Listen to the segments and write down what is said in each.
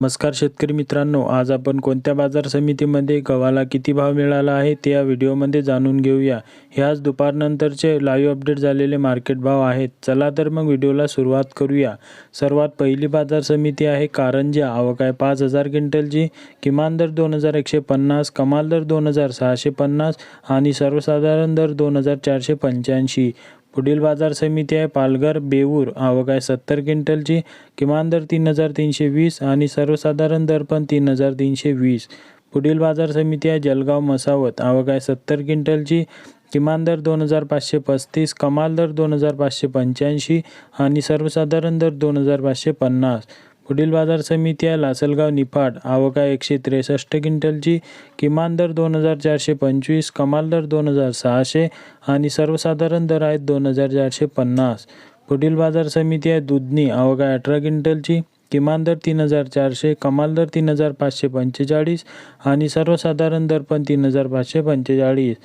नमस्कार शेतकरी मित्रांनो आज आपण कोणत्या बाजार समितीमध्ये गव्हाला किती भाव मिळाला आहे ते या व्हिडिओमध्ये जाणून घेऊया. हे आज दुपारनंतरचे लाईव्ह अपडेट झालेले मार्केट भाव आहेत. चला तर मग व्हिडिओला सुरुवात करूया. सर्वात पहिली बाजार समिती आहे कारंजा. आवक आहे पाच हजार क्विंटलची. किमान दर दोन हजार एकशे पन्नास कमाल दर दोन हजार सहाशे पन्नास आणि सर्वसाधारण दर दोन हजार चारशे पंच्याऐंशी. पुढील बाजार समिती आहे पालघर बेऊर. आवक आहे सत्तर क्विंटलची. किमान दर तीन हजार तीनशे वीस आणि सर्वसाधारण दर पण तीन हजार तीनशे वीस. पुढील बाजार समिती आहे जलगाव मसावत. आवक आहे सत्तर क्विंटलची. किमान दर दोन हजार पाचशे पस्तीस कमाल दर दोन हजार पाचशे पंच्याऐंशी आणि सर्वसाधारण दर दोन हजार पाचशे पन्नास. पुढील बाजार समिती आहे लासलगाव निफाड आवका एकशे त्रेसष्ट क्विंटलची किमान दर दोन हजार चारशे पंचवीस कमाल दर दोन हजार सहाशे आणि सर्वसाधारण दर आहेत दोन हजार चारशे पन्नास. पुढील बाजार समिती आहे दुधनी आवका अठरा क्विंटलची किमान दर तीन हजार चारशे कमाल दर तीन हजार पाचशे पंचेचाळीस आणि सर्वसाधारण दर पण तीन हजार पाचशे पंचेचाळीस.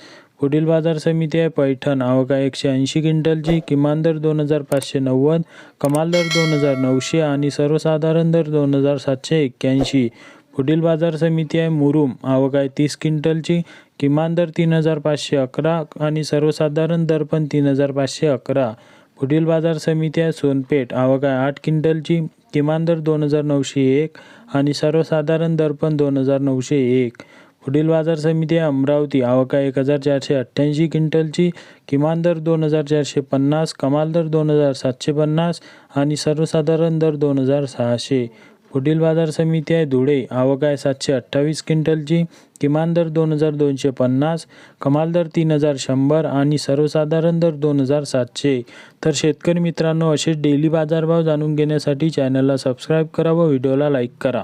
पुढील बाजार समिती आहे पैठण. आवक एकशे ऐंशी क्विंटलची. किमान दर दोन हजार पाचशे नव्वद कमाल दर दोन हजार नऊशे आणि सर्वसाधारण दर दोन हजार सातशे एक्क्याऐंशी. पुढील बाजार समिती आहे मुरुम. आवक आहे तीस क्विंटलची. किमान दर तीन हजार पाचशे अकरा आणि सर्वसाधारण दर पण तीन हजार पाचशे अकरा. पुढील बाजार समिती आहे सोनपेठ. आवक आहे आठ क्विंटलची. किमान दर दोन हजार नऊशे एक आणि सर्वसाधारण दर पण दोन हजार नऊशे एक. पुढील बाजार समिती आहे अमरावती. आवक आहे एक हजार चारशे अठ्ठ्याऐंशी क्विंटलची. किमान दर दोन हजार चारशे पन्नास कमाल दर दोन हजार सातशे पन्नास आणि सर्वसाधारण दर दोन हजार सहाशे. पुढील बाजार समिती आहे धुळे. आवक आहे सातशे अठ्ठावीस क्विंटलची. किमान दर दोन हजार दोनशे पन्नास कमाल दर तीन हजार शंभर आणि सर्वसाधारण दर दोन हजार सातशे. तर शेतकरी मित्रांनो असेच डेली बाजारभाव जाणून घेण्यासाठी चॅनलला सबस्क्राईब करा व व्हिडिओला लाईक करा.